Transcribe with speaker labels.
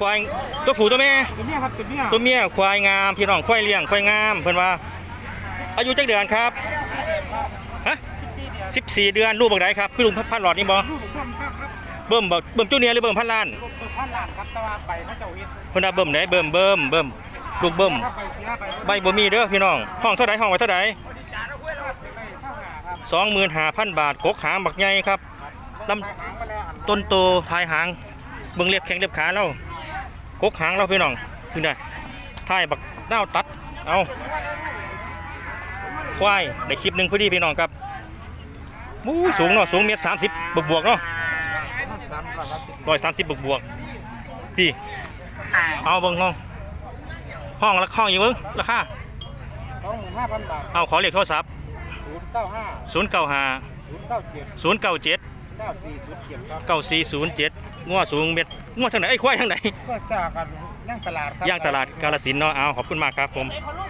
Speaker 1: ควายตัวผู้ตัวแม่
Speaker 2: ตัวเมียครับตัวเมีย
Speaker 1: ตัวเมียควายงามพี่น้องควายเลี้ยงควายงามเพิ่นว่า อายุจักเดือนครับฮะ14เดือนลูกบักไดครับพี่ลุงพันหลอดนี่บ่
Speaker 2: ลูกผมเพิ่มครับครับ
Speaker 1: เบิ่มบ่เบิ่มจูเนียร์หรือเบิ่มพันล้าน
Speaker 2: ลูกตัวพันล้านครับแต่ว่าไปเขาเจ้าเฮ็ด
Speaker 1: เพิ่นว่าเบิ่มไหนเบิ่มเบิ่มเบิ่มลูกเบิ่ม
Speaker 2: ถ้าไปเสียไป
Speaker 1: ใบบ่มีเด้อพี่น้องห้องเท่าใดห้องไว้เท่าใด
Speaker 2: ไปเช่าหาครับ
Speaker 1: 25,000บาทกกหางบักใหญ่ครับลำ
Speaker 2: ไปหางมาแล้วอัน
Speaker 1: ต้นโตทายหางเบิ่งเล็บแข้งเล็บขาเรา กกหางเราพี่น้องนี่นะทายบักดาวตัด เอาควายได้คลิปหนึ่งพอดีพี่น้องครับมู้สูงเนาะสูงเมตรสามสิบบวกบวกเนาะ
Speaker 2: ร้อย
Speaker 1: สามสิบบวกบวกพี่เอาเบิ่งห้องห้องละห้องอยู่เบิ่งราคา
Speaker 2: สองหมื่นห้าพันบาท
Speaker 1: เอาขอเลขโทรศัพท์
Speaker 2: ศูนย์เก้าห้า
Speaker 1: ศูนย์เก้าห้า
Speaker 2: ศูนย์เก้าเจ็ด
Speaker 1: ศูนย์เก้าเจ็ด
Speaker 2: เก้าสี่ศูนย์เจ็ดครับ
Speaker 1: เก้าสี่ศูนย์เจ็ด งัวสูงเม็ดงัวทางไหนไอ้ยควายทางไหน
Speaker 2: ก็จากกันย่างตลาดครับ
Speaker 1: ย่างตลาดกาลสินธุ์เนาะเอาขอบคุณมากครับผม
Speaker 2: ไอ้พะโล้